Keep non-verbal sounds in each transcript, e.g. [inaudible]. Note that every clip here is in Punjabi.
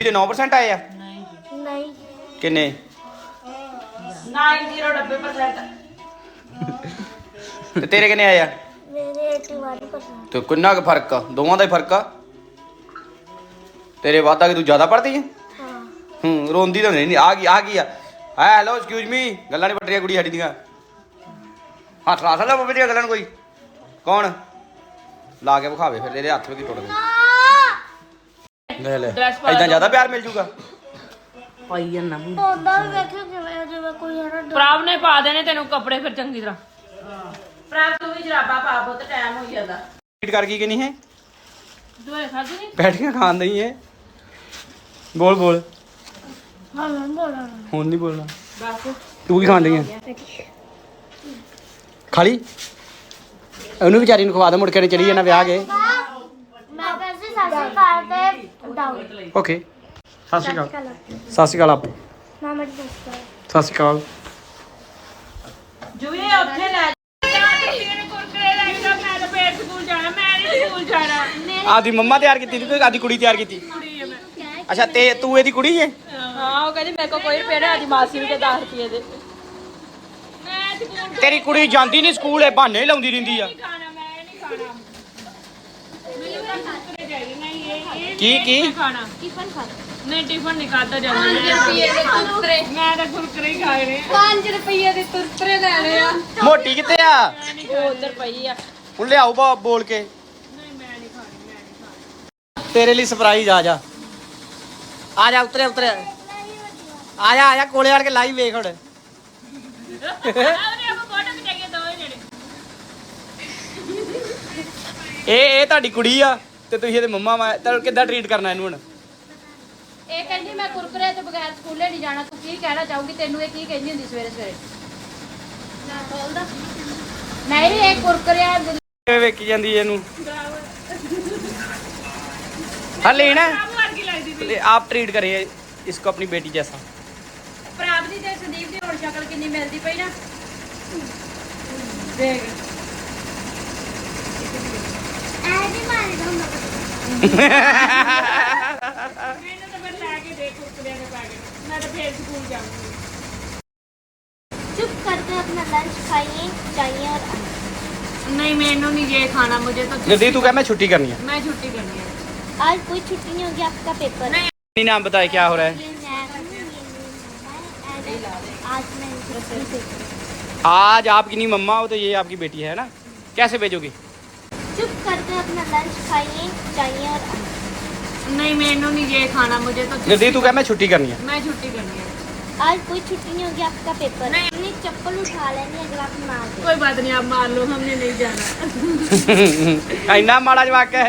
ਦੇ 9% ਆਏ ਆ? ਨਹੀਂ। ਕਿੰਨੇ? 90% ਤੇ ਤੇਰੇ ਕਿੰਨੇ ਆਏ ਆ? ਮੇਰੇ 81% ਤੇ ਕਿੰਨਾ ਕੁ ਫ਼ਰਕ ਆ? ਦੋਵਾਂ ਦਾ ਹੀ ਫ਼ਰਕ ਆ? ਤੇਰੇ ਵਾਦਾ ਕਿ ਤੂੰ ਜ਼ਿਆਦਾ ਪੜਦੀ ਹੈ ਹਾਂ। ਹੂੰ ਰੋਂਦੀ ਤਾਂ ਨਹੀਂ। ਆ ਗਈ ਆ ਗਈ ਆ? ਹਾਂ ਹੈਲੋ ਐਕਸਕਿਊਜ਼ ਮੀ ਗੱਲਾਂ ਨਹੀਂ ਪੱਟਰੀਆਂ ਕੁੜੀ ਸਾਡੀ ਦੀਆਂ। ਹੱਥ ਲਾ ਸਕਦਾ ਬੱਬੇ ਦੀਆਂ ਗੱਲਾਂ ਨੂੰ ਕੋਈ? ਕੌਣ? ਲਾ ਕੇ ਵਿਖਾਵੇ ਫਿਰ ਇਹਦੇ ਹੱਥ ਵਿੱਚ ਕੀ ਟੁੱਟ ਗਏ ਲੈ ਲੈ। Dress ਪਾ ਇਦਾਂ ਲਓ। ਜ਼ਿਆਦਾ ਪਿਆਰ ਮਿਲ ਜੂਗਾ? ਪਾਈ ਜਾਂਦਾ ਉਹਦਾ ਵੀ ਵੇਖਿਓ ਕਿਵੇਂ ਜਿਵੇਂ ਕੋਈ ਹੈ ਨਾ ਪ੍ਰਾਪ ਨੇ ਪਾ ਦੇਣੇ ਤੈਨੂੰ ਕੱਪੜੇ ਫਿਰ ਚੰਗੀ ਤਰ੍ਹਾਂ। ਪ੍ਰਾਪ ਤੂੰ ਵੀ ਜਰਾਬਾ ਪਾ ਬਹੁਤ ਟਾਈਮ ਹੋ ਜਾਂਦਾ। ਰੀਡ ਕਰ ਕੀ ਕਿ ਨਹੀਂ ਹੈ? ਦੋਏ ਖਾਦੀ ਨਹੀਂ? ਬੈਠੀਆਂ ਖਾਣ ਨਹੀਂ ਹੈ। ਬੋਲ ਬੋਲ। ਹਾਂ ਮੈਂ ਬੋਲਣਾ। ਹੁਣ ਨਹੀਂ ਬੋਲਣਾ। ਬਸ। ਤੂੰ ਕੀ ਖਾਣ ਰਹੀ ਹੈ? ਖਾਲੀ ਉਹਨੂੰ ਵਿਚਾਰੀ ਨੂੰ ਖਵਾ ਦੇ ਮੁੜ ਕੇ ਚੜੀ ਜਾਣਾ ਵਿਆਹ ਕੇ। ਮੈਂ ਵੈਸੇ ਸਾਸੀ ਕਾਰ ਤੇ ਡਾਊਨ ਓਕੇ ਸਤਿ ਸ਼੍ਰੀ ਅਕਾਲ। ਸਤਿ ਸ਼੍ਰੀ ਅਕਾਲ ਆਪ। ਮਾਮਾ ਜੀ ਦੱਸਦਾ ਸਤਿ ਸ਼੍ਰੀ ਅਕਾਲ। ਜੁਏ ਉੱਥੇ ਲੈ ਤੇਰੇ ਕੁਰਕਰੇ ਲੈ ਕੇ ਮੈਂ ਤਾਂ ਫੇਰ ਸਕੂਲ ਜਾਣਾ ਮੈਂ ਨਹੀਂ ਸਕੂਲ ਜਾਣਾ ਆਦੀ ਮੰਮਾ ਤਿਆਰ ਕੀਤੀ ਸੀ ਆਦੀ ਕੁੜੀ ਤਿਆਰ ਕੀਤੀ? ਕੁੜੀ ਹੈ ਮੈਂ ਅੱਛਾ ਤੇ ਤੂੰ ਇਹਦੀ ਕੁੜੀ ਹੈ ਹਾਂ ਉਹ ਕਹਿੰਦੀ ਮੇਰੇ ਕੋਲ ਕੋਈ ਰੁਪਏ ਨਹੀਂ ਆਦੀ ਮਾਸੀ ਨੂੰ ਤੇ 10 ਰੁਪਏ ਦੇ। ਤੇਰੀ ਕੁੜੀ ਜਾਂਦੀ ਨਹੀਂ ਸਕੂਲ ਇਹ ਬਹਾਨੇ ਲਾਉਂਦੀ ਰਹਿੰਦੀ ਆ। ਕੀ ਕੀ? ਖਾਣਾ? ਟਿਫਨ ਖਾ ਨਹੀਂ ਟਿਫਨ ਨਹੀਂ ਖਾਦਾ ਜਾਂਦਾ। ਰੁਪਏ ਦੇ ਕੁਰਕਰੇ ਮੈਂ ਤਾਂ ਕੁਰਕਰੇ ਹੀ ਖਾਏ ਨੇ। 5 ਰੁਪਏ ਦੇ ਤੁਰਤਰੇ ਲੈਣੇ ਆ। ਮੋਟੀ ਕਿੱਥੇ ਆ? ਉਹ ਉਧਰ ਪਈ ਆ। ਹੁਣ ਲਿਆਓ ਬਾ ਬੋਲ ਕੇ। ਨਹੀਂ ਮੈਂ ਨਹੀਂ ਖਾਣੀ ਮੈਂ ਨਹੀਂ ਖਾਣੀ। ਤੇਰੇ ਲਈ ਸਰਪ੍ਰਾਈਜ਼ ਆ ਜਾ। ਆ ਜਾ ਉਤਰੇ ਉਤਰੇ। ਆ ਜਾ ਆ ਜਾ ਕੋਲੇ ਆੜ ਕੇ ਲਾਈਵ ਵੇਖ ਹੁਣ। ਇਹ ਇਹ ਤੁਹਾਡੀ ਕੁੜੀ ਆ। ਤੇ ਤੁਸੀਂ ਇਹਦੇ ਮੰਮਾ ਵਾ ਤੁਹਾਨੂੰ ਕਿੱਦਾਂ ਟ੍ਰੀਟ ਕਰਨਾ ਇਹਨੂੰ ਹੁਣ? ਇਹ ਕਹਿੰਦੀ ਮੈਂ ਕੁਰਕਰੇ ਤੋਂ ਬਗੈਰ ਸਕੂਲੇ ਨਹੀਂ ਜਾਣਾ ਤੂੰ ਕੀ ਕਹਿਣਾ ਚਾਹੂਗੀ? ਤੈਨੂੰ ਇਹ ਕੀ ਕਹਿੰਦੀ ਹੁੰਦੀ ਸਵੇਰੇ ਸਵੇਰੇ? ਨਹੀਂ ਇਹ ਕੁਰਕਰਿਆ ਇਹ ਵੇਖੀ ਜਾਂਦੀ ਇਹਨੂੰ? ਹਾਂ ਲੈਣਾ ਆਪ ਟ੍ਰੀਟ ਕਰੇ ਇਸਕੋ ਆਪਣੀ ਬੇਟੀ ਜੈਸਾ। ਪ੍ਰਾਪਤੀ ਤੇ ਸੰਦੀਪ ਦੀ ਹੁਣ ਸ਼ਕਲ ਕਿੰਨੀ ਮਿਲਦੀ ਪਈ ਨਾ। ਦੇਖ। चुप करके अपना लंच खाइए जाइए और नहीं मैंने नहीं ये खाना मुझे तो नदी तू कह मैं छुट्टी करनी है। मैं छुट्टी करनी है। आज कोई छुट्टी नहीं होगी आपका पेपर नहीं। नाम बताए क्या हो रहा है। आज आपकी नहीं मम्मा हो तो ये आपकी बेटी है ना? कैसे भेजोगी? चुप करके अपना लंच खाइए जाइए और आइए। नहीं मैंने नहीं ये खाना मुझे तो नदी तू कह मैं छुट्टी करनी है मैं छुट्टी करनी है आज कोई छुट्टी नहीं होगी आपका पेपर है नहीं। अपनी चप्पल उठा लेनी अगर आप मार दे कोई बात नहीं आप मार लो हमने नहीं जाना ਇੰਨਾ ਮਾੜਾ ਜਵਾਕ ਹੈ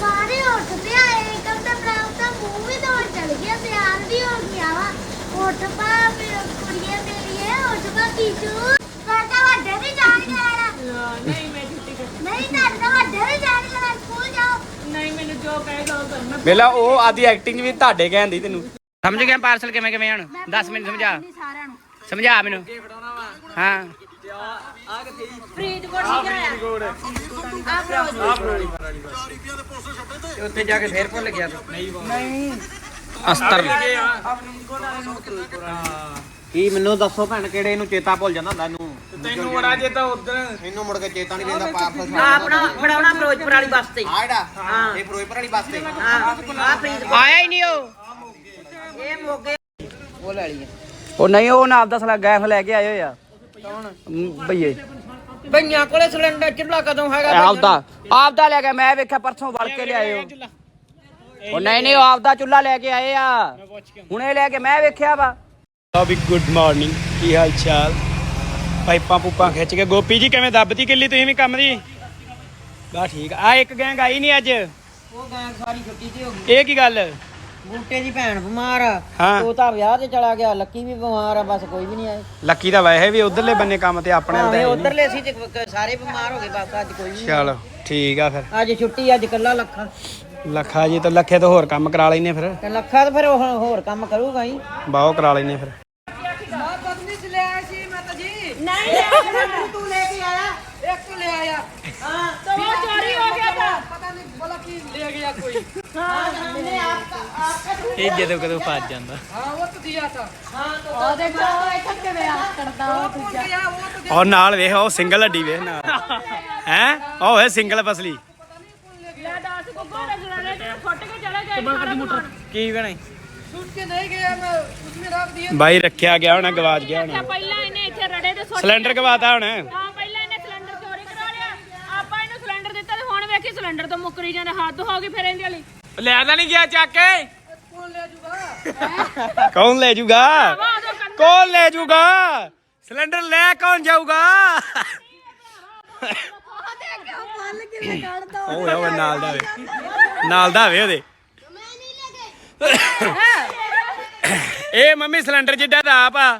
ਸਾਰੇ ਉੱਠਦੇ ਆਏ ਇੱਕਦਮ ਤੇ ਬਰਾਉ ਤਾਂ ਮੂੰਹ ਵੀ ਦੌੜ ਚਲ ਗਿਆ ਤਿਆਰ ਵੀ ਹੋ ਗਿਆ ਵਾ ਉੱਠ ਪਾ ਫਿਰ ਕੁੜੀਏ ਮੇਰੀਏ ਉੱਠ ਪਾ ਕੀਚੂ ਤੁਹਾਡਾ ਵੱਡੇ ਵੀ ਜਾਣ ਜਾਣਾ नहीं मैं ਮੇਲਾ ਉਹ ਆਦੀ ਐਕਟਿੰਗ ਵੀ ਤੁਹਾਡੇ ਕਹਿਣ ਤੈਨੂੰ। ਸਮਝ ਗਿਆ ਪਾਰਸਲ ਕਿਵੇਂ ਕਿਵੇਂ ਹਨ 10 ਮਿੰਟ ਸਮਝਾ। ਸਮਝਾ ਮੈਨੂੰ। ਹਾਂ। ਫਰੀਦਕੋਟ ਨਹੀਂ ਆਇਆ ਉੱਥੇ ਜਾ ਕੇ ਫੇਰ ਭੁੱਲ ਗਿਆ ਨਹੀਂ। ਅਸਤਰ। ਕੀ ਮੈਨੂੰ ਦੱਸੋ ਭੈਣ ਕਿਹੜੇ ਨੂੰ ਚੇਤਾ ਭੁੱਲ ਜਾਂਦਾ ਹੁੰਦਾ ਇਹਨੂੰ? ਤੈਨੂੰ ਬੜਾ ਜੇ ਤਾਂ ਉਧਰ ਇਹਨੂੰ ਮੁੜ ਕੇ ਚੇਤਾ ਨਹੀਂ ਰਹਿੰਦਾ ਪਾਰਸਲ ਆਪਣਾ ਫੜਾਉਣਾ ਫਿਰੋਜ਼ਪੁਰ ਵਾਲੀ ਬੱਸ ਤੇ। ਆ ਜਿਹੜਾ? ਇਹ ਫਿਰੋਜ਼ਪੁਰ ਵਾਲੀ ਬੱਸ ਤੇ। ਆ ਫਰੀਦ ਆਇਆ ਹੀ ਨਹੀਂ ਉਹ। ਇਹ ਮੋਗੇ। ਉਹ ਨਹੀਂ ਉਹ ਨਾ ਆਪਦਾ ਸਲਾ ਗੈਸ ਲੈ ਕੇ ਆਏ ਹੋਏ ਆ ਕੌਣ ਭਈਏ। ਭਈਆਂ ਕੋਲੇ ਸਿਲੰਡਰ ਚੁੱਲਾ ਕਦੋਂ ਹੈਗਾ ਆਪਦਾ ਆਪਦਾ ਲੈ ਕੇ ਮੈਂ ਵੇਖਿਆ ਪਰਸੋਂ ਵੜ ਕੇ ਲਿਆਏ ਹੋ ਉਹ ਨਹੀਂ ਨਹੀਂ ਉਹ ਆਪਦਾ ਚੁੱਲਾ ਲੈ ਕੇ ਆਏ ਆ। ਹੁਣੇ ਲੈ ਕੇ ਮੈਂ ਵੇਖਿਆ ਵਾ। ਆ ਵੀ ਗੁੱਡ ਮਾਰਨਿੰਗ। ਕੀ ਹਾਲ ਚਾਲ? ਪਾਈਪਾਂ ਪੂਪਾਂ ਖਿੱਚ ਕੇ। ਗੋਪੀ ਜੀ ਕਿਵੇਂ ਦੱਬਤੀ ਕਿੱਲੀ ਤੁਸੀਂ ਵੀ ਕੰਮ ਦੀ? ਬਾ ਠੀਕ। ਆ ਇੱਕ ਗੈਂਗ ਆਈ ਨਹੀਂ ਅੱਜ? ਉਹ ਗੈਂਗ ਸਾਰੀ ਛੁੱਟੀ ਤੇ ਹੋ ਗਈ। ਇਹ ਕੀ ਗੱਲ? ਬੂਟੇ ਦੀ ਭੈਣ ਬਿਮਾਰ ਆ। ਹਾਂ। ਉਹ ਤਾਂ ਵਿਆਹ ਤੇ ਚਲਾ ਗਿਆ। ਲੱਕੀ ਵੀ ਬਿਮਾਰ ਆ ਬਸ ਕੋਈ ਵੀ ਨਹੀਂ ਆਏ। ਲੱਕੀ ਦਾ ਵੈਸੇ ਵੀ ਉਧਰਲੇ ਬੰਨੇ ਕੰਮ ਤੇ ਆਪਣੇ ਭਾਵੇਂ ਦਾ ਉਧਰਲੇ ਸੀ ਤੇ ਕ- ਸਾਰੇ ਬਿਮਾਰ ਹੋ ਗਏ ਬਸ ਅੱਜ ਕੋਈ ਵੀ ਨਹੀਂ। ਚਲੋ ਠੀਕ ਆ ਫਿਰ। ਅੱਜ ਛੁੱਟੀ ਅੱਜ ਕੱਲਾ ਲੱਖਾ। ਲੱਖਾ ਜੀ ਤਾਂ ਲੱਖੇ ਤੋਂ ਹੋਰ ਕੰਮ ਕਰਾ ਲੈਨੇ ਫਿਰ। ਤੇ ਲੱਖਾ ਤਾਂ ਫਿਰ ਉਹ ਹੋਰ ਕੰਮ ਕਰੂਗਾ ਹੀ। ਬਾਹੋ ਕਰਾ ਲੈਨੇ ਫਿਰ ਨਹੀਂ ਤੂੰ ਲੈ ਕੇ ਆਇਆ ਇੱਕ ਲੈ ਆਇਆ ਹਾਂ तो वो चोरी हो गया था ਪਤਾ ਨਹੀਂ ਬੋਲਾ ਕੀ ਲੈ ਇਹ ਜਦੋਂ ਕਦੋਂ ਫਸ ਜਾਂਦਾ ਉਹ ਦੇਖੋ ਉਹ ਇੱਥੇ ਕਿਵੇਂ ਆਸ ਕਰਦਾ ਉਹ ਦੂਜਾ ਔਰ ਨਾਲ ਵੇਖ ਉਹ ਸਿੰਗਲ ਹੱਡੀ ਵੇਖ ਨਾਲ ਹੈ ਉਹ ਹੈ ਸਿੰਗਲ ਫਸਲੀ ਲੈ ਦੱਸ ਗੁੱਗੂ ਰਜਵਾੜੇ ਤੇ ਫੁੱਟ ਕੇ ਚਲੇ ਗਏ ਸਾਰਾ ਸਮਾਨ। ਕੀ ਬਣੇ ਬਾਈ ਰੱਖਿਆ ਗਿਆ ਹੋਣਾ ਗਵਾਚ ਗਿਆ ਹੋਣਾ ਪਹਿਲਾਂ ਸਿਲੰਡਰ ਗਵਾਤਾ ਹੁਣ। ਹਾਂ ਪਹਿਲਾਂ ਇਹਨੇ ਸਿਲੰਡਰ ਚੋਰੀ ਕਰਾ ਲਿਆ। ਆਪਾਂ ਇਹਨੂੰ ਸਿਲੰਡਰ ਦਿੱਤਾ ਤੇ ਹੁਣ ਵੇਖੀ ਸਿਲੰਡਰ ਤੋਂ ਮੁੱਕਰੀ ਜਾਂਦੇ ਹੱਦ ਹੋ ਗਈ ਫਿਰ ਇਹਦੇ ਵਾਲੀ। ਲੈ ਤਾਂ ਨਹੀਂ ਗਿਆ ਚੱਕ ਕੇ। ਕੌਣ ਲੈ ਜਾਊਗਾ ਕੌਣ ਲੈ ਜਾਊਗਾ ਸਿਲੰਡਰ ਲੈ ਕੌਣ ਜਾਊਗਾ? ਉਹ ਹੈ ਉਹ ਨਾਲ ਦਾ ਵੇ। ਨਾਲ ਦਾ ਵੇ ਉਹਦੇ। ਮੈਂ ਨਹੀਂ ਲੱਗੇ। ਇਹ ਮੰਮੀ ਸਿਲੰਡਰ ਜਿੱਡਾ ਦਾ ਆਪ ਆ।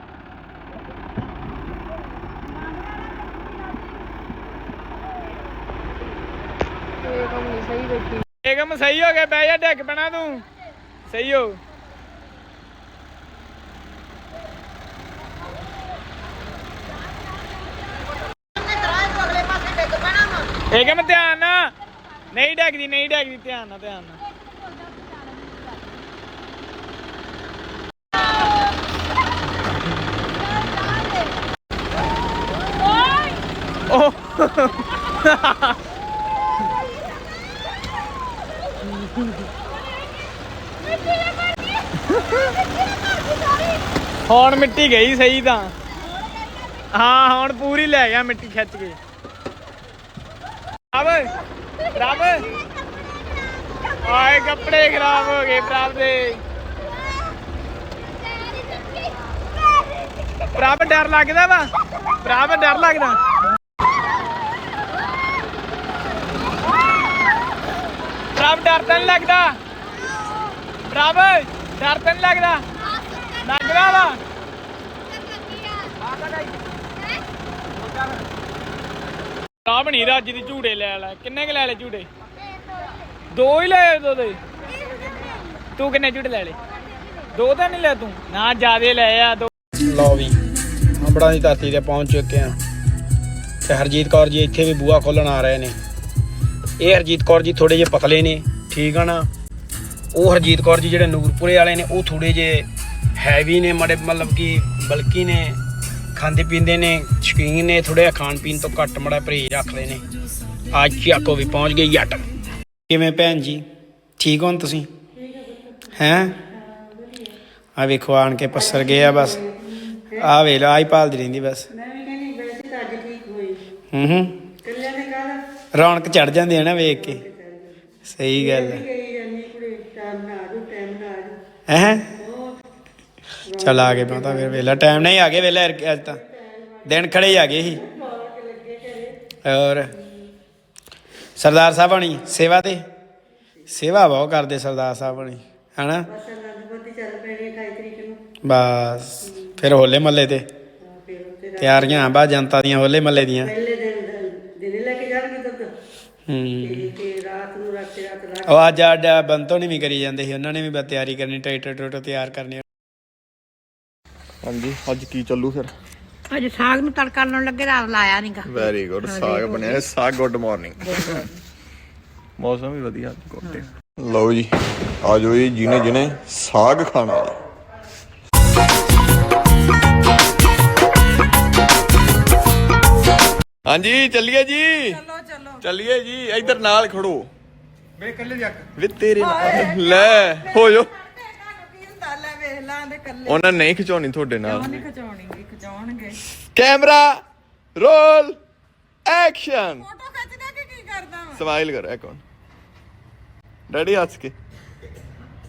ਏਕਮ ਸਹੀ ਹੋ ਗਏ ਬਹਿ ਜਾ ਡਿੱਗ ਪੈਣਾ ਤੂੰ। ਸਹੀ ਹੋ। ਏਕਮ ਧਿਆਨ ਨਾ ਨਹੀਂ ਡਿੱਗਦੀ ਨਹੀਂ ਡਿੱਗਦੀ, ਧਿਆਨ ਨਾਲ ਧਿਆਨ ਨਾਲ। ਉਹ [laughs] ਹੁਣ ਮਿੱਟੀ ਗਈ ਸਹੀ ਤਾਂ। ਹਾਂ, ਹੁਣ ਪੂਰੀ ਲੈ ਗਿਆ ਮਿੱਟੀ ਖਿੱਚ ਕੇ। ਰੱਬ ਰੱਬ। ਆਏ, ਕੱਪੜੇ ਖਰਾਬ ਹੋ ਗਏ ਪ੍ਰਭ ਦੇ। ਪ੍ਰਭ ਡਰ ਲੱਗਦਾ ਵਾ? ਪ੍ਰਭ ਡਰ ਲੱਗਦਾ। ਪ੍ਰਭ ਡਰ ਤਾਂ ਨਹੀਂ ਲੱਗਦਾ? ਪ੍ਰਭ ਡਰ ਤਾਂ ਨਹੀਂ ਲੱਗਦਾ? ਲੱਗਦਾ ਵਾ? ਪ੍ਰਭ ਨਹੀਂ ਰੱਜ ਦੀ ਝੂੜੇ ਲੈ ਲੈ। ਕਿੰਨੇ ਕੁ ਲੈ ਲੈ ਝੂੜੇ? ਦੋ ਹੀ ਲੈ ਦੋ ਦੇ ਤੂੰ ਕਿੰਨੇ ਝੂੜੇ ਲੈ ਲੈ ਦੋ ਤਾਂ ਨਹੀਂ ਲੈ ਤੂੰ? ਨਾ, ਜਿਆਦੇ ਲੈ ਆ, ਦੋ। ਲਓ ਵੀ ਹੰਬੜਾਂ ਦੀ ਧਰਤੀ ਤੇ ਪਹੁੰਚ ਚੁੱਕੇ ਆ। ਤੇ ਹਰਜੀਤ ਕੌਰ ਜੀ ਇੱਥੇ ਵੀ ਬੂਆ ਖੋਲਣ ਆ ਰਹੇ ਨੇ। ਇਹ ਹਰਜੀਤ ਕੌਰ ਜੀ ਥੋੜੇ ਜਿਹੇ ਪਤਲੇ ਨੇ ਠੀਕ ਆ ਨਾ? ਉਹ ਹਰਜੀਤ ਕੌਰ ਜੀ ਜਿਹੜੇ ਨੂਰਪੁਰੇ ਵਾਲੇ ਨੇ ਉਹ ਥੋੜੇ ਜਿਹੇ ਹੈਵੀ ਨੇ ਮੜੇ ਮਤਲਬ ਕਿ ਬਲਕੀ ਨੇ ਖਾਂਦੇ ਪੀਂਦੇ ਨੇ ਸ਼ਕੀਨ ਨੇ ਥੋੜੇ ਖਾਣ ਪੀਣ ਤੋਂ ਘੱਟ ਮੜਾ ਪਰਹੇਜ਼ ਰੱਖਦੇ ਨੇ। ਅੱਜ ਚਾਕੋ ਵੀ ਪਹੁੰਚ ਗਈ ਜੱਟ। ਕਿਵੇਂ ਭੈਣ ਜੀ? ਠੀਕ ਹੋ ਤੁਸੀਂ? ਹੈਂ? ਆ ਵੇਖੋ ਆਣ ਕੇ ਪੱਸਰ ਗਏ ਆ ਬਸ। ਆ ਵੇ ਲਾ ਆਈ ਭਾਲਦੀ ਰਹਿੰਦੀ ਬਸ। ਮੈਂ ਵੀ ਕਹਿੰਦੀ ਵੈਸੇ ਤਾਂ ਅੱਜ ਠੀਕ ਹੋਈ ਹੂੰ ਹੂੰ। ਰੌਣਕ ਚੜ ਜਾਂਦੀ ਹੈ ਨਾ ਵੇਖ ਕੇ। ਸਹੀ ਗੱਲ ਹੈ। ਹੈ ਚਲ ਆ ਗਏ ਪਤਾ ਫਿਰ ਵੇਲਾ। ਟਾਈਮ ਨਹੀਂ ਆ ਗਏ ਵੇਲਾ ਅੱਜ ਤਾਂ। ਦਿਨ ਖੜੇ ਹੀ ਆ ਗਏ ਸੀ। ਔਰ ਸਰਦਾਰ ਸਾਹਿਬ ਬਣੀ ਸੇਵਾ ਤੇ? ਸੇਵਾ ਬਹੁਤ ਕਰਦੇ ਸਰਦਾਰ ਸਾਹਿਬ ਬਣੀ ਹਨਾ? ਬਸ ਅਨੰਦਪੁਰ ਚੱਲ ਪੈਣੀ 28 ਤਰੀਕ ਨੂੰ। ਬਸ ਫਿਰ ਹੋਲੇ ਮੱਲੇ ਤੇ। ਤਿਆਰੀਆਂ ਬਾ ਜਨਤਾ ਦੀਆਂ ਹੋਲੇ ਮੱਲੇ ਦੀਆਂ। ਪਹਿਲੇ ਦਿਨ ਦਿਨੇ ਲੈ ਕੇ ਜਾਣਗੇ ਦੁੱਧ ਹੂੰ। ਤੇ ਤੇ ਰਾਤ ਨੂੰ ਰਾਤ ਤੇ ਰਾਤ ਰਾਤ ਉਹ ਅੱਜ ਆਡ ਬੰਤੋਂ ਨਹੀਂ ਵੀ ਕਰੀ ਜਾਂਦੇ ਸੀ ਉਹਨਾਂ ਨੇ ਵੀ ਬਸ ਤਿਆਰੀ ਕਰਨੀ ਟਰੈਕਟਰ ਟਰੂਟਰ ਤਿਆਰ ਕਰਨੇ। ਹਾਂਜੀ ਅੱਜ ਕੀ ਚੱਲੂ ਫਿਰ? ਅੱਜ ਸਾਗ ਨੂੰ ਤੜਕਾ ਲਾਉਣ ਲੱਗੇ ਰਾਤ ਲਾਇਆ ਨਹੀਂਗਾ ਵੈਰੀ ਗੁੱਡ ਸਾਗ ਬਣਿਆ ਸਾਗ ਗੁੱਡ ਮਾਰਨਿੰਗ ਮੌਸਮ ਵੀ ਵਧੀਆ ਅੱਜ ਕੋਟੇ ਲਓ ਜੀ ਆ ਜਾਓ ਜੀ ਜਿਹਨੇ ਜਿਹਨੇ ਸਾਗ ਖਾਣਾ ਹੈ ਹਾਂਜੀ ਚੱਲੀਏ ਜੀ। ਚਲੋ ਚੱਲੀਏ ਜੀ ਇੱਧਰ ਨਾਲ ਖੜੋ। ਵੇ ਕੱਲੇ ਜੱਕ ਵੇ ਤੇਰੇ ਨਾਲ ਲੈ ਹੋ ਜੋ ਉਹਨਾਂ ਨਹੀਂ ਖਿਚਾਉਣੀ ਤੁਹਾਡੇ ਨਾਲ। ਨਹੀਂ ਖਿਚਾਉਣੀ ਖਿਚਾਉਣਗੇ। Camera roll action. ਫੋਟੋ ਖਿੱਚਦਾ ਕਿ ਕੀ ਕਰਦਾ ਸਮਾਈਲ ਕਰ ਇੱਕ ਡੈਡੀ ਹੱਸ ਕੇ।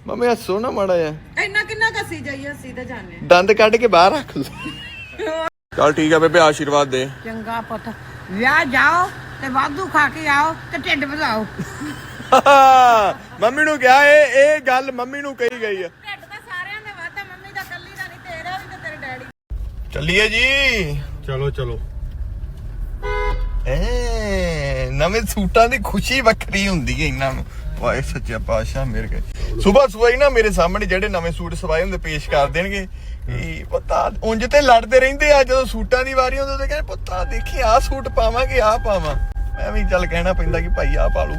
ਮੰਮੀ ਹੱਸੋ ਨਾ ਮਾੜਾ ਜਿਹਾ। ਇੰਨਾ ਕਿੰਨਾ ਕੱਸੀ ਜਾਈਏ ਅਸੀਂ ਤਾਂ ਜਾਣੇ ਦੰਦ ਕੱਢ ਕੇ ਬਾਹਰ ਰੱਖ ਲਓ। ਚਲ ਠੀਕ ਆ ਬੇਬੇ ਆਸ਼ੀਰਵਾਦ ਦੇ। ਚੰਗਾ ਪੁੱਤ। ਵਿਆਹ ਜਾਓ। ਤੇ ਵਾਧੂ ਖਾ ਕੇ ਆਓ ਤੇ ਢਿੱਡ ਵਧਾਓ। [laughs] ਮੰਮੀ ਨੂੰ ਕਿਹਾ ਇਹ ਇਹ ਗੱਲ ਮੰਮੀ ਨੂੰ ਕਹੀ ਗਈ ਆ। ਢਿੱਡ ਤਾਂ ਸਾਰਿਆਂ ਦੇ ਵਾਦਾ ਮੰਮੀ ਦਾ ਕੱਲੀ ਦਾ ਨਹੀਂ ਤੇਰਾ ਵੀ ਤੇ ਤੇਰੇ ਡੈਡੀ ਚੱਲੀਏ ਜੀ। ਚਲੋ ਚਲੋ। ਏ ਨਵੇਂ ਸੂਟਾਂ ਦੀ ਖੁਸ਼ੀ ਵੱਖਰੀ ਹੁੰਦੀ ਹੈ ਇਹਨਾਂ ਨੂੰ। ਵਾਏ ਸੱਚਾ ਪਾਤਸ਼ਾਹ ਮੇਰੇ ਕੇ ਸਵੇਰ ਸਵੇਰ ਨਾ ਮੇਰੇ ਸਾਹਮਣੇ ਜਿਹੜੇ ਨਵੇਂ ਸੂਟ ਸਵਾਏ ਹੁੰਦੇ ਪੇਸ਼ ਕਰ ਦੇਣਗੇ। ਇਹ ਪਤਾ ਉਂਝ ਤੇ ਲੜਦੇ ਰਹਿੰਦੇ ਆ ਜਦੋਂ ਸੂਟਾਂ ਦੀ ਵਾਰੀ ਹੁੰਦੀ ਤੇ ਕਹਿੰਦੇ ਪੁੱਤਾ ਦੇਖੀ ਆਹ ਸੂਟ ਪਾਵਾਂਗੇ ਆਹ ਪਾਵਾਂ। ਮੈਂ ਵੀ ਚੱਲ ਕਹਿਣਾ ਪੈਂਦਾ ਕਿ ਭਾਈ ਆਹ ਪਾ ਲੂ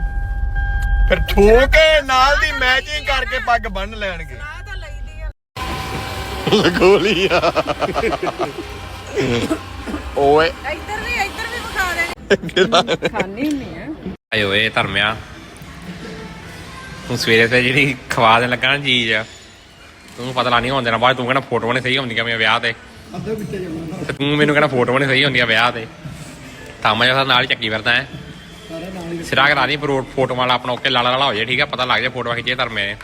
ਫਿਰ ਠੋਕੇ ਨਾਲ ਦੀ ਮੈਚਿੰਗ ਕਰਕੇ ਪੱਗ ਬੰਨ ਲੈਣਗੇ। ਆ। ਓਏ। ਇੱਧਰ ਵੀ ਇੱਧਰ ਵੀ ਵਿਖਾ ਦੇ। ਆਏ ਓਏ ਧਰਮਿਆ। ਤੂੰ ਸਵੇਰੇ ਤੇ ਜਿਹੜੀ ਖਵਾ ਦੇਣ ਲੱਗਾ ਨਾ ਚੀਜ਼ ਤੂੰ ਪਤਾ ਲਾ ਨਹੀਂ ਹੋਣ ਦੇਣਾ ਬਾਅਦ ਤੂੰ ਕਹਿੰਦਾ ਫੋਟੋਆਂ ਨਹੀਂ ਸਹੀ ਹੁੰਦੀਆਂ ਮੇਰੀਆਂ ਵਿਆਹ ਤੇ। ਤੇ ਤੂੰ ਮੈਨੂੰ ਕਹਿੰਦਾ ਫੋਟੋਆਂ ਨਹੀਂ ਸਹੀ ਹੁੰਦੀਆਂ ਵਿਆਹ ਤੇ। ਥਾਮਾ ਜਿਹਾ ਨਾਲ ਹੀ ਚੱਕੀ ਫਿਰਦਾ ਹੈ। ਸਿਰਾ ਕਰਾ ਦੀ ਫੋਟੋ ਵਾਲਾ ਆਪਣਾ ਓਕੇ, ਲਾਲਾ ਲਾਲਾ ਹੋ ਜਾਏ, ਠੀਕ ਆ, ਪਤਾ ਲੱਗ ਜਾਏ ਫੋਟੋ ਖਿੱਚੇ ਧਰਮੇ ਨੇ।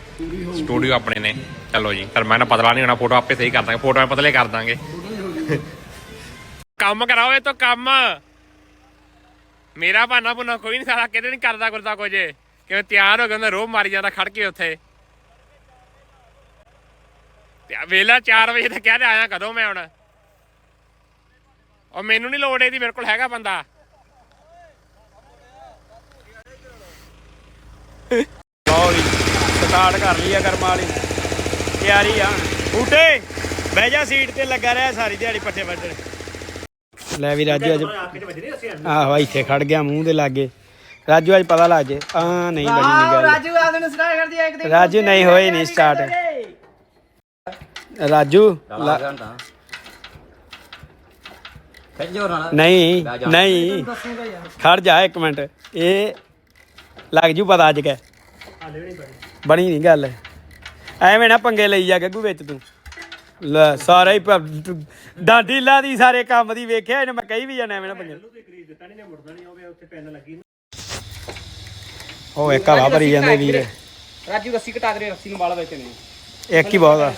ਸਟੂਡੀਓ ਆਪਣੇ ਨੇ। ਚਲੋ ਜੀ, ਧਰਮਾ ਨਾਲ ਪਤਲਾ ਨਹੀਂ ਹੋਣਾ, ਫੋਟੋ ਆਪੇ ਸਹੀ ਕਰ ਦਾਂਗੇ, ਫੋਟੋਆਂ ਪਤਲੇ ਕਰ ਦਾਂਗੇ। ਕੰਮ ਕਰਾਓ ਇਹ ਤੋਂ ਕੰਮ। ਮੇਰਾ ਬਹਾਨਾ ਬੁਨਾ ਕੋਈ ਨਹੀਂ ਸਾਰਾ, ਕਿਤੇ ਨਹੀਂ ਕਰਦਾ ਕਰਦਾ ਕੁਝ। ਕਿਵੇਂ ਤਿਆਰ ਹੋ ਗਿਆ ਉਹਦਾ ਰੋਹ ਮਾਰੀ ਜਾਂਦਾ, ਖੜ ਕੇ ਉੱਥੇ। ਤੇ ਵੇਲਾ 4 ਵਜੇ ਤੇ ਕਹਿ ਆਇਆ ਕਦੋਂ ਮੈਂ ਹੁਣ। ਉਹ ਮੈਨੂੰ ਨਹੀਂ ਲੋੜ ਇਹਦੀ ਮੇਰੇ ਕੋਲ ਹੈਗਾ ਬੰਦਾ। ਲਓ ਜੀ ਸਟਾਰਟ ਕਰ ਲਈ ਆ ਕਰਮ ਵਾਲੀ। ਤਿਆਰੀ ਆ। ਬੂਟੇ ਬਹਿ ਜਾ ਸੀਟ ਤੇ ਲੱਗਾ ਰਿਹਾ ਸਾਰੀ ਦਿਹਾੜੀ ਪੱਠੇ ਵੱਢਣ। ਲੈ ਵੀ ਰਾਜੂ ਅੱਜ ਆਹੋ ਇੱਥੇ ਖੜ ਗਿਆ ਮੂੰਹ ਦੇ ਲਾਗੇ। ਰਾਜੂ ਅੱਜ ਪਤਾ ਲੱਗ ਜੇ। ਆ ਨਹੀਂ ਬਣੀ ਨੀ ਗੱਲ। ਰਾਜੂ ਆਦਨ ਸਟਾਰਟ ਕਰ ਦਿਆ ਇੱਕ ਦਿਨ। ਰਾਜੂ ਨਹੀਂ ਹੋਈ ਨਹੀਂ ਸਟਾਰਟ ਰਾਜੂ ਲਾ- ਨਹੀਂ। ਨਹੀਂ ਖੜ ਜਾ ਇੱਕ ਮਿੰਟ। ਇਹ ਲੱਗ ਜੂ ਪਤਾ ਅੱਜ ਕੈ ਬਣੀ। ਨਹੀਂ ਗੱਲ। ਐਵੇਂ ਨਾ ਪੰਗੇ ਲਈ ਜਾ ਗੱਗੂ ਵਿੱਚ ਤੂੰ। ਲੈ ਸਾਰਾ ਹੀ ਡਾਂਡੀ ਲਾ ਦੀ ਸਾਰੇ ਕੰਮ ਦੀ ਵੇਖਿਆ ਇਹਨੇ ਮੈਂ ਕਹੀ ਵੀ ਜਾਣਾ ਐਵੇਂ ਨਾ ਪੰਗੇ। ਉਹ ਇੱਕ ਹਵਾ ਭਰੀ ਜਾਂਦੇ ਵੀਰ। ਰਾਜੂ ਰੱਸੀ ਕਟਾ ਦੇ ਰੱਸੀ ਨੂੰ ਵਾਲਾ ਵਿੱਚ ਨੇ ਇੱਕ ਹੀ ਬਹੁਤ ਆ।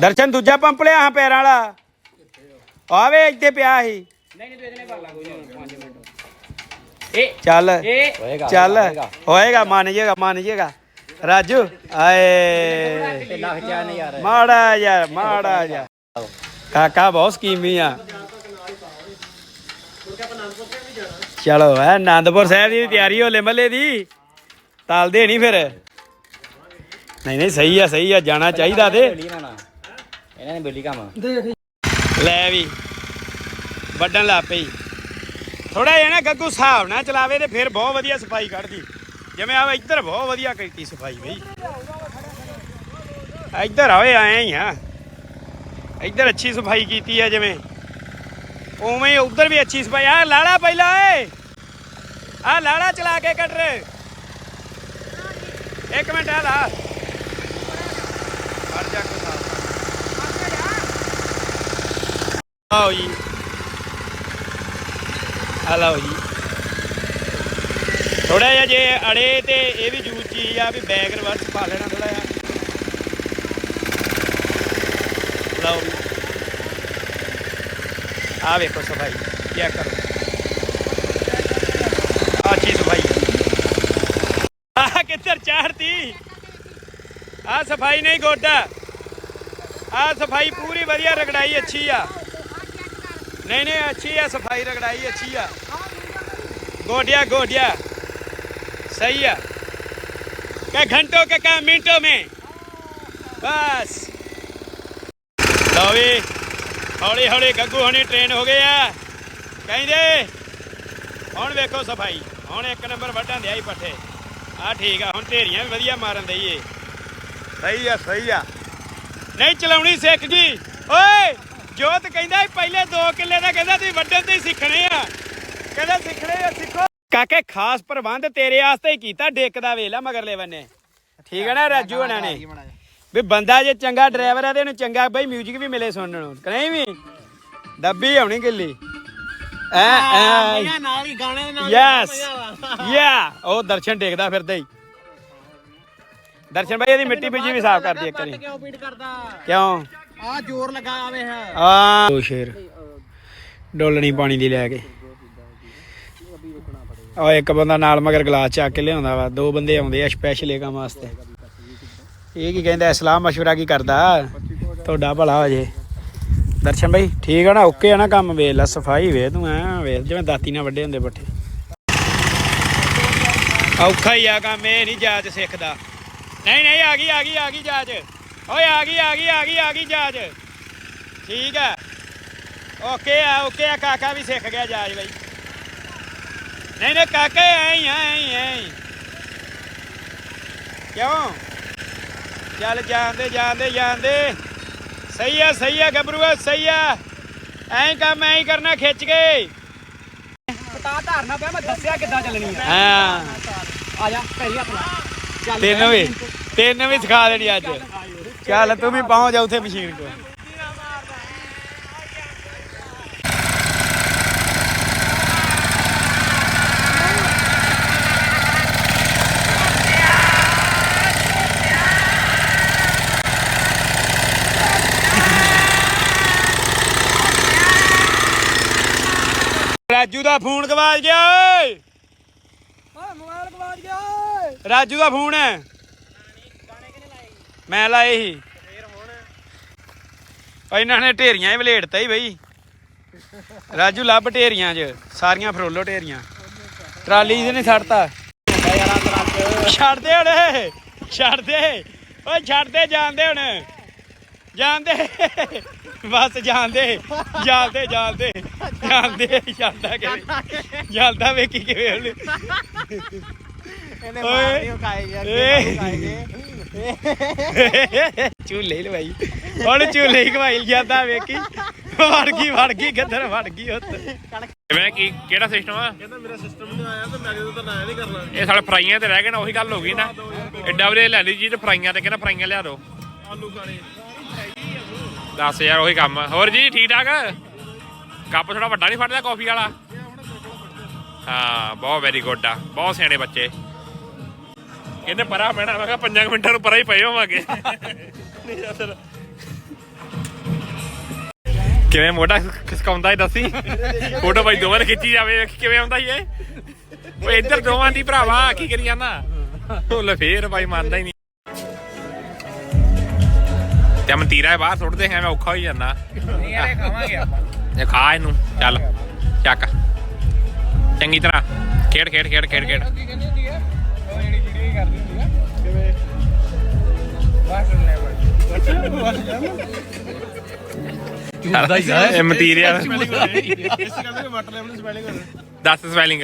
ਦਰਸ਼ਨ ਦੂਜਾ ਪੰਪ ਲਿਆ ਹਾਂ ਪੈਰਾਂ ਵਾਲਾ। ਆਵੇ ਇੱਥੇ ਪਿਆ ਸੀ। ਨਹੀਂ ਨਹੀਂ ਤੂੰ ਇਹਦੇ ਨਾਲ ਕਰ ਲਾ ਕੋਈ ਨਹੀਂ 5 ਮਿੰਟ ਚੱਲ। ਇਹ ਚੱਲ। ਹੋਏਗਾ। ਮੰਨ ਜੇਗਾ ਮੰਨ ਜੇਗਾ ਰਾਜੂ ਆਏ। ਮਾੜਾ ਯਾਰ ਮਾੜਾ ਯਾਰ ਕਾਕਾ ਬਹੁਤ ਸਕੀਮੀ ਆ। ਚਲੋ ਐ ਆਨੰਦਪੁਰ ਸਾਹਿਬ ਦੀ ਤਿਆਰੀ ਹੋਲੇ ਮੱਲੇ ਦੀ। ਤਾਲਦੇ ਨਹੀਂ ਫਿਰ। ਨਹੀਂ ਨਹੀਂ ਸਹੀ ਆ ਸਹੀ ਆ ਜਾਣਾ ਚਾਹੀਦਾ ਤੇ। ਇਹਨਾਂ ਨੇ ਬੇਲੀ ਕੰਮ ਲੈ ਵੀ ਵੱਡਣ ਲਾ ਪਈ। ਥੋੜਾ ਜਿਹਾ ਨਾ ਗੱਗੂ ਹਿਸਾਬ ਨਾਲ ਚਲਾਵੇ ਤੇ ਫਿਰ ਬਹੁਤ ਵਧੀਆ ਸਫ਼ਾਈ ਕੱਢਦੀ। ਜਿਵੇਂ ਆ ਇੱਧਰ ਬਹੁਤ ਵਧੀਆ ਕੀਤੀ ਸਫ਼ਾਈ ਬਈ। ਇੱਧਰ ਆਵੇ ਆਏ ਹੀ ਆ। ਇੱਧਰ ਅੱਛੀ ਸਫ਼ਾਈ ਕੀਤੀ ਆ ਜਿਵੇਂ। ਉਵੇਂ ਹੀ ਉੱਧਰ ਵੀ ਅੱਛੀ ਸਫ਼ਾਈ। ਆ ਲਾੜਾ ਪਹਿਲਾਂ ਏ ਆ ਲਾੜਾ ਚਲਾ ਕੇ ਕੱਢ। ਰੇ ਇੱਕ ਮਿੰਟ ਆ ਲਾ ਖੜ ਜਾ ਕੋ ਆਓ ਜੀ ਆ ਲਓ ਜੀ ਥੋੜਾ ਜਿਹਾ ਜੇ ਅੜੇ ਤੇ ਇਹ ਵੀ ਜੂਸ ਚੀਜ਼ ਆ ਵੀ ਬੈਗ ਰਿਵਰਸ ਪਾ ਲੈਣਾ ਥੋੜਾ ਜਿਹਾ। ਲਓ ਜੀ ਆ ਵੇਖੋ ਸਫ਼ਾਈ ਚੈੱਕ ਕਰੋ। ਅੱਛੀ ਸਫ਼ਾਈ। ਆ ਕਿੱਧਰ ਚਾੜਤੀ ਆ ਸਫ਼ਾਈ ਨਹੀਂ ਗੋਡਾ। ਆ ਸਫ਼ਾਈ ਪੂਰੀ ਵਧੀਆ ਰਗੜਾਈ ਅੱਛੀ ਆ। नहीं नहीं अच्छी है सफाई रगड़ाई अच्छी है गोडिया गोडिया सही है क्या घंटों के क्या मिनटों में बस लो भी हौली हौली गग्गू हनी ट्रेन हो गए आ ਕਹਿੰਦੇ ਹੁਣ ਵੇਖੋ ਸਫਾਈ ਹੁਣ ਇੱਕ ਨੰਬਰ ਵੱਢਾਂ ਦੇ ਆਈ ਪੱਠੇ ਆ ਠੀਕ ਆ ਹੁਣ ਢੇਰੀਆਂ ਵੀ ਵਧੀਆ ਮਾਰਨ ਦਈਏ ਸਹੀ ਆ ਸਹੀ ਆ ਨਹੀਂ ਚਲਾਉਣੀ ਸਿੱਖ ਗਈ ਓਏ ਜੋਤ ਕਹਿੰਦਾ ਪਹਿਲੇ 2 ਕਿੱਲੇ ਦਾ ਕਹਿੰਦਾ ਤੁਸੀਂ ਵੱਢਣ ਤੇ ਸਿੱਖਣੇ ਆ। ਕਹਿੰਦਾ ਸਿੱਖਣੇ ਆ ਸਿੱਖੋ। ਕਾਕੇ ਖਾਸ ਪ੍ਰਬੰਧ ਤੇਰੇ ਵਾਸਤੇ ਹੀ ਕੀਤਾ ਡਿੱਕ ਦਾ ਵੇਲਾ ਮਗਰਲੇ ਬੰਨੇ। ਠੀਕ ਹੈ ਨਾ ਰਾਜੂ ਹਣਾ ਨੇ। ਵੀ ਬੰਦਾ ਜੇ ਚੰਗਾ ਡਰਾਈਵਰ ਆ ਤੇ ਇਹਨੂੰ ਚੰਗਾ ਬਈ 뮤직 ਵੀ ਮਿਲੇ ਸੁਣਨ ਨੂੰ। ਨਹੀਂ ਵੀ? ਦੱਬੀ ਆਉਣੀ ਗਿੱਲੀ। ਐ ਐ। ਨਾਲ ਹੀ ਗਾਣੇ ਨਾਲ ਯੈਸ ਯਾ ਉਹ ਦਰਸ਼ਨ ਡੇਕਦਾ ਫਿਰਦਾ ਹੀ। ਦਰਸ਼ਨ ਭਾਈ ਇਹਦੀ ਮਿੱਟੀ ਬੀਜੀ ਵੀ ਸਾਫ਼ ਕਰਦੀ ਇੱਕ ਵਾਰੀ। ਕਿਉਂ ਪੀੜ ਕਰਦਾ? ਕਿਉਂ? ਆ ਜ਼ੋਰ ਲਗਾ ਆਵੇ ਹੈ। ਆ। ਦੋ ਸ਼ੇਰ। ਡੋਲਣੀ ਪਾਣੀ ਦੀ ਲੈ ਕੇ। ਆ ਇੱਕ ਬੰਦਾ ਨਾਲ ਮਗਰ ਗਲਾਸ ਚੱਕ ਕੇ ਲਿਆਉਂਦਾ ਵਾ। ਦੋ ਬੰਦੇ ਆਉਂਦੇ ਆ ਸਪੈਸ਼ਲ ਇਹ ਕੰਮ ਵਾਸਤੇ। ਇਹ ਕੀ ਕਹਿੰਦਾ ਇਸਲਾਮ ਮਸ਼ਵਰਾ ਕੀ ਕਰਦਾ? ਤੁਹਾਡਾ ਭਲਾ ਹੋ ਜੇ। ਦਰਸ਼ਨ ਭਾਈ ਠੀਕ ਆ ਨਾ? ਓਕੇ ਆ ਨਾ ਕੰਮ? ਵੇਖ ਲੈ, ਸਫ਼ਾਈ ਵੇ ਤੂੰ, ਐ ਵੇਖ, ਜਿਵੇਂ ਦਾਤੀ ਨਾਲ ਵੱਡੇ ਹੁੰਦੇ ਬੱਠੇ। ਔਖਾ ਹੀ ਆ ਕੰਮ, ਇਹ ਨਹੀਂ ਜਾਚ ਸਿੱਖਦਾ। ਨਹੀਂ ਨਹੀਂ, ਆ ਗਈ ਆ ਗਈ ਆ ਗਈ ਜਾਚ। ਓਏ ਆ ਗਈ ਆ ਗਈ ਆ ਗਈ ਆ ਗਈ ਜਾਚ ਠੀਕ ਆ ਓਕੇ ਆ ਓਕੇ ਆ ਕਾਕਾ ਵੀ ਸਿੱਖ ਗਿਆ ਜਾਚ ਬਈ। ਨਹੀਂ ਨਹੀਂ ਕਾਕਾ ਐ ਹੀ ਐ ਹੀ, ਐ ਹੀ। ਕਿਉਂ? ਚੱਲ ਜਾਂਦੇ ਜਾਂਦੇ ਜਾਂਦੇ। ਸਹੀ ਆ ਸਹੀ ਆ ਗੱਭਰੂਆ ਸਹੀ ਆ। ਐਂ ਕੰਮ ਐਂ ਹੀ ਕਰਨਾ ਖਿੱਚ ਕੇ। ਪਤਾ ਧਾਰਨਾ ਪਿਆ ਮੈਂ ਦੱਸਿਆ ਕਿੱਦਾਂ ਚੱਲਣੀ ਆ। ਹਾਂ। ਆ ਜਾ ਪੈਰੀ ਹੱਥ ਲਾ ਤੈਨੂੰ ਵੀ ਤੈਨੂੰ ਵੀ ਸਿਖਾ ਦੇਣੀ ਅੱਜ। ਚੱਲ ਤੂੰ ਵੀ ਪਹੁੰਚ ਜਾ ਉੱਥੇ ਮਸ਼ੀਨ ਕੋਲ। ਰਾਜੂ ਦਾ ਫੋਨ ਗਵਾਚ ਗਿਆ ਓਏ। ਮੋਬਾਈਲ ਗਵਾਚ ਗਿਆ ਓਏ। ਰਾਜੂ ਦਾ ਫੋਨ ਹੈ। ਮੈਂ ਲਾਏ ਸੀ। ਉਹ ਇਹਨਾਂ ਨੇ ਢੇਰੀਆਂ ਹੀ ਵਲੇੜਤਾ ਹੀ ਬਈ। ਰਾਜੂ ਲੱਭ ਢੇਰੀਆਂ 'ਚ ਸਾਰੀਆਂ ਫਰੋਲੋ ਢੇਰੀਆਂ। ਟਰਾਲੀ 'ਚ ਨਹੀਂ ਛੱਡਤਾ। ਛੱਡ ਦੇ ਹੁਣ ਛੱਡ ਦੇ ਓਏ ਛੱਡ ਦੇ ਜਾਂਦੇ ਹੁਣ। ਜਾਂਦੇ। ਬਸ ਜਾਂਦੇ ਜਾਂਦੇ ਜਾਂਦੇ। ਜਾਂਦੇ ਜਾਂਦਾ ਕਿਵੇਂ? ਜਾਂਦਾ ਵੇਖੀ ਕਿਵੇਂ ਹੁਣ। ਇਹਨੇ। ਮਾਰਨੀ ਖਾਏ ਗਿਆ ਏ। ਖਾਏ ਝੂਲੇ ਲਵਾਈ। ਹੁਣ ਝੂਲੇ ਹੀ ਖਵਾਈ ਜਾਂਦਾ ਵੇਖੀ। ਵੜ ਗਈ ਵੜ ਗਈ ਕਿੱਧਰ ਵੜ ਗਈ ਉੱਤ ਕਿਵੇਂ ਕੀ ਕਿਹੜਾ ਸਿਸਟਮ ਆ? ਕਹਿੰਦਾ ਮੇਰਾ ਸਿਸਟਮ ਨਹੀਂ ਆਇਆ ਤੇ ਮੈਂ ਤਾਂ ਨਾ ਨਹੀਂ ਕਰਨਾ। ਇਹ ਸਾਲੇ ਫਰਾਈਆਂ ਤੇ ਰਹਿ ਗਏ ਨਾ ਉਹੀ ਗੱਲ ਹੋ ਗਈ ਨਾ। ਐਡਾ ਵਧੀਆ ਲੈ ਲਈ ਜੀ ਤੇ ਫਰਾਈਆਂ ਤੇ ਕਹਿੰਦਾ ਫਰਾਈਆਂ ਲਿਆ ਦਿਓ। ਆਲੂ ਖਾਣੇ। ਦੱਸ ਯਾਰ ਉਹੀ ਕੰਮ। ਹੋਰ ਜੀ ਠੀਕ ਠਾਕ? ਕੱਪ ਥੋੜਾ ਵੱਡਾ ਨਹੀਂ ਫੜਦਾ ਕਾਫੀ ਵਾਲਾ? ਹਾਂ ਬਹੁਤ ਵੈਰੀ ਗੁੱਡ ਆ। ਬਹੁਤ ਸਿਆਣੇ ਬੱਚੇ। ਕਹਿੰਦੇ ਪਰਾ ਪੈਣਾ? ਮੈਂ ਕਿਹਾ 5 ਮਿੰਟਾਂ ਨੂੰ ਪਰਾ ਹੀ ਪਏ ਹੋਵਾਂਗੇ। ਕਿਵੇਂ ਮੋਢਾ ਖਿਸਕਾਉਂਦਾ ਏ ਦੱਸੀ? ਫੋਟੋ ਭਾਈ ਦੋਵਾਂ ਨੇ ਖਿੱਚੀ ਜਾਵੇ ਕਿਵੇਂ ਆਉਂਦਾ ਈ ਇਹ ਓਏ ਇੱਧਰ ਦੋਵਾਂ ਦੀ ਭਰਾਵਾ ਕੀ ਕਰੀ ਜਾਂਦਾ? ਉਹ ਲੈ ਫੇਰ ਭਾਈ ਮੰਨਦਾ ਹੀ ਨਹੀਂ ਤੇ ਮਤੀਰਾ ਬਾਹਰ ਸੁੱਟਦੇ ਐਵੇਂ ਔਖਾ ਹੋਈ ਜਾਂਦਾ। ਨਹੀਂ ਯਾਰ ਇਹ ਖਾਵਾਂਗੇ ਆਪਾਂ। ਇਹ ਖਾ ਇਹਨੂੰ ਚੱਲ ਚੱਕ। ਚੰਗੀ ਤਰ੍ਹਾਂ ਖੇਡ ਖੇਡ ਖੇਡ ਖੇਡ ਖੇਡ। ਬਸ ਨੈਵਰ ਇਹ ਮਤੀਰਿਆ ਇਸ ਕਰਦੇ ਵਾਟਰ ਲੈਵਲ ਸਪੈਲਿੰਗ ਦੱਸ ਸਪੈਲਿੰਗ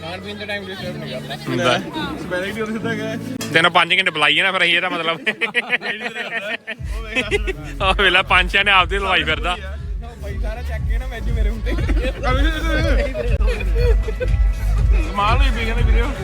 ਖਾਣ ਪੀਣ ਦੇ ਟਾਈਮ ਡਿਸਟਰਬ ਨਹੀਂ ਕਰਦਾ। ਹੁੰਦਾ। ਸਪੈਲਿੰਗ ਦੀ ਸਿੱਧਾ ਗਏ ਤੈਨੂੰ 5 ਘੰਟੇ ਬੁਲਾਈਏ ਨਾ ਫਿਰ ਅਸੀਂ ਇਹਦਾ ਮਤਲਬ। ਉਹ ਵੇਲਾ ਪੰਜ ਛੇ ਨੇ ਆਪਦੀ ਲਵਾਈ ਫਿਰਦਾ। ਭਾਈ ਸਾਰਾ ਚੱਕ ਕੇ ਨਾ ਮੈਜੂ ਮੇਰੇ ਹੁੰਦੇ। ਸਮਾਲ ਵੀ ਪੀ ਕਹਿੰਦੇ